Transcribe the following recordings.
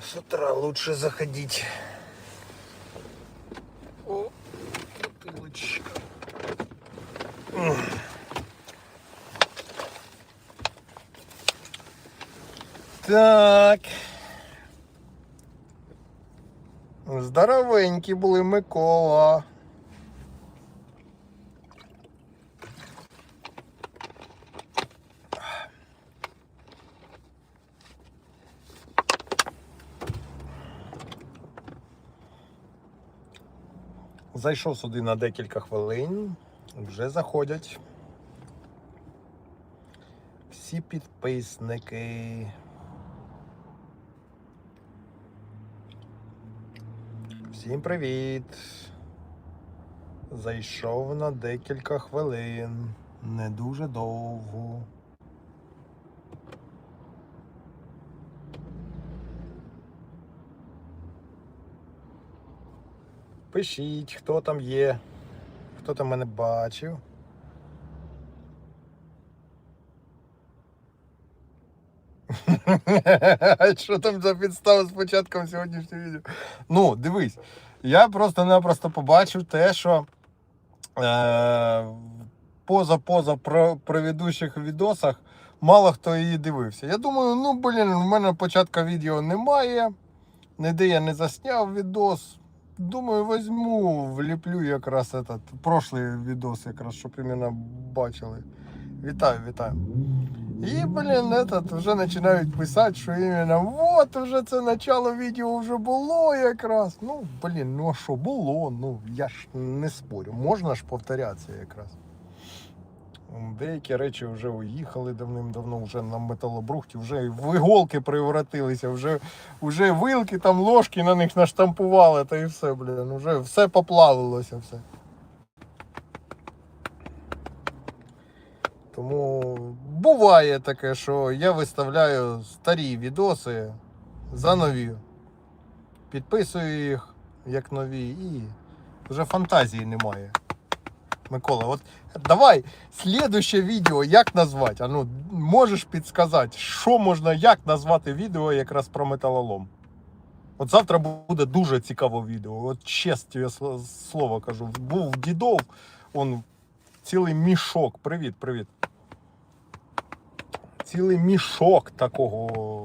С утра лучше заходить. О, бутылочка. Так. Здоровенькі були Микола. Зайшов сюди на декілька хвилин. Вже заходять. Всі підписники. Всім привіт! Зайшов на декілька хвилин. Не дуже довго. Пишіть, хто там є, хто там мене бачив. Що там за підстава з початком сьогоднішнього відео? Ну, дивись, я просто-напросто побачив те, що е, поза-поза про предыдущих відосах мало хто її дивився. Я думаю, ну блін, у мене початку відео немає. Ніде я не засняв відос. Думаю, візьму, вліплю якраз этот прошлий відос, якраз, щоб іменно бачили. Вітаю, вітаю. І, блін, этот, вже починають писати, що іменно от уже це начало відео вже було якраз. Ну, блін, ну а що, було, ну я ж не спорю, можна ж повторятися якраз. Деякі речі вже уїхали давним-давно, вже на металобрухті, вже в іголки превратилися, вже, вже вилки, там ложки на них наштампували, та і все, блін, вже все поплавилося все. Тому буває таке, що я виставляю старі відоси за нові. Підписую їх як нові і вже фантазії немає. Микола, от давай слідуще відео як назвати? А ну, можеш підсказати, що можна, як назвати відео якраз про металолом? От завтра буде дуже цікаве відео. От честь я слово кажу. Був дідов, он цілий мішок. Привіт, привіт. Цілий мішок такого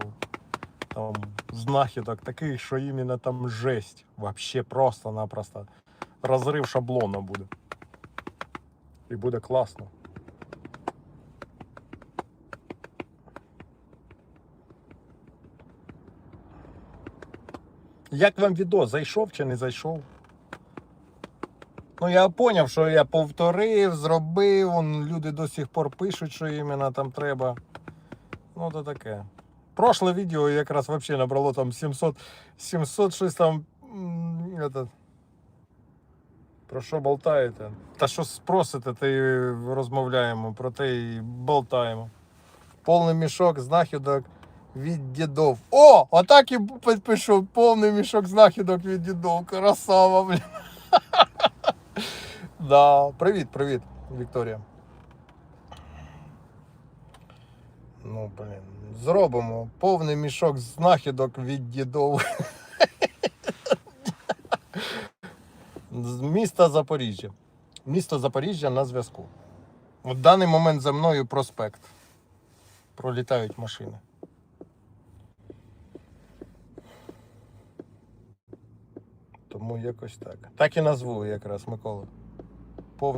там знахідок, таких, що іменно там жесть. Вообще просто-напросто. Розрив шаблона буде. І буде класно. Як вам відео? Зайшов чи не зайшов? Ну, я зрозумів, що я повторив, зробив, люди до сих пор пишуть, що іменно там треба. Ну, то таке. Прошле відео якраз взагалі набрало там 700, 700 щось там. Этот, про що болтаєте? Та що спросите, те й розмовляємо, про те і болтаємо. Повний мішок знахідок від дідов. О! Отак і підпишу. Повний мішок знахідок від дідов. Красава, блін. Да, привіт, привіт, Вікторія. Ну, блін, зробимо повний мішок знахідок від дідов. З міста Запоріжжя. Місто Запоріжжя на зв'язку. В даний момент за мною проспект. Пролітають машини. Тому якось так. Так і назву якраз Микола.